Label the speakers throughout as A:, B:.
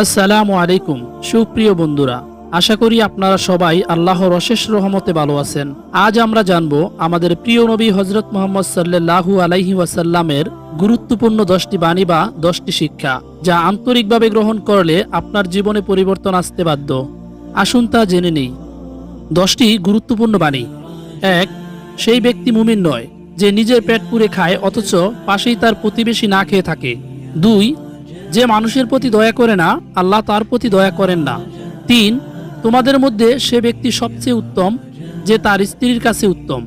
A: আসসালামু আলাইকুম, সুপ্রিয় বন্ধুরা। আশা করি আপনারা সবাই আল্লাহর অশেষ রহমতে ভালো আছেন। আজ আমরা জানব আমাদের প্রিয় নবী হজরত মোহাম্মদ সাল্লাল্লাহু আলাইহি ওয়াসাল্লামের গুরুত্বপূর্ণ দশটি বাণী বা দশটি শিক্ষা, যা আন্তরিকভাবে গ্রহণ করলে আপনার জীবনে পরিবর্তন আসতে বাধ্য। আসুন তা জেনে নেই। দশটি গুরুত্বপূর্ণ বাণী। এক, সেই ব্যক্তি মুমিন নয় যে নিজের পেট পুরে খায়, অথচ পাশেই তার প্রতিবেশী না খেয়ে থাকে। দুই যে মানুষের প্রতি দয়া করে না, আল্লাহ তার প্রতি দয়া করেন না। তিন, তোমাদের মধ্যে সে ব্যক্তি সবচেয়ে উত্তম, যে তার স্ত্রীর কাছে উত্তম।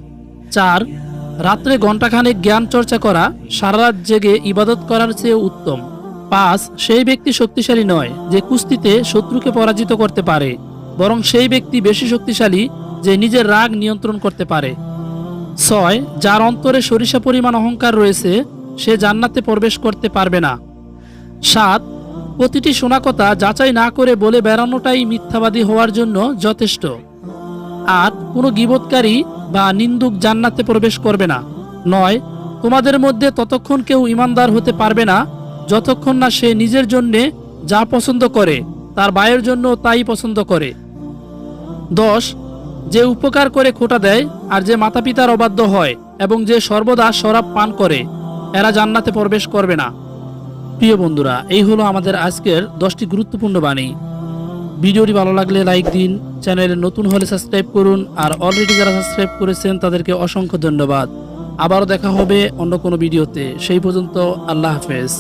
A: চার, রাত্রে ঘণ্টাখানেক জ্ঞান চর্চা করা, সারা রাত জেগে ইবাদত করার চেয়ে উত্তম। পাঁচ, সেই ব্যক্তি শক্তিশালী নয়, যে কুস্তিতে শত্রুকে পরাজিত করতে পারে, বরং সেই ব্যক্তি বেশি শক্তিশালী, যে নিজের রাগ নিয়ন্ত্রণ করতে পারে। ছয়, যার অন্তরে সরিষা পরিমাণ অহংকার রয়েছে, সে জান্নাতে প্রবেশ করতে পারবে না। সাত, প্রতিটি শোনা কথা যাচাই না করে বলে বেড়ানোটাই মিথ্যাবাদী হওয়ার জন্য যথেষ্ট। আট, কোনো গিবৎকারী বা নিন্দুক জান্নাতে প্রবেশ করবে না। নয়, তোমাদের মধ্যে ততক্ষণ কেউ ইমানদার হতে পারবে না, যতক্ষণ না সে নিজের জন্যে যা পছন্দ করে, তার বায়ের জন্য তাই পছন্দ করে। দশ, যে উপকার করে খোটা দেয় আর যে মাতা পিতার অবাধ্য হয় এবং যে সর্বদা শরাব পান করে, এরা জান্নাতে প্রবেশ করবে না। প্রিয় বন্ধুরা, এই হলো আমাদের আজকের দশটি গুরুত্বপূর্ণ বাণী। ভিডিওটি ভালো লাগলে লাইক দিন, চ্যানেলে নতুন হলে সাবস্ক্রাইব করুন, আর অলরেডি যারা সাবস্ক্রাইব করেছেন, তাদেরকে অসংখ্য ধন্যবাদ। আবারও দেখা হবে অন্য কোনো ভিডিওতে। সেই পর্যন্ত আল্লাহ হাফেজ।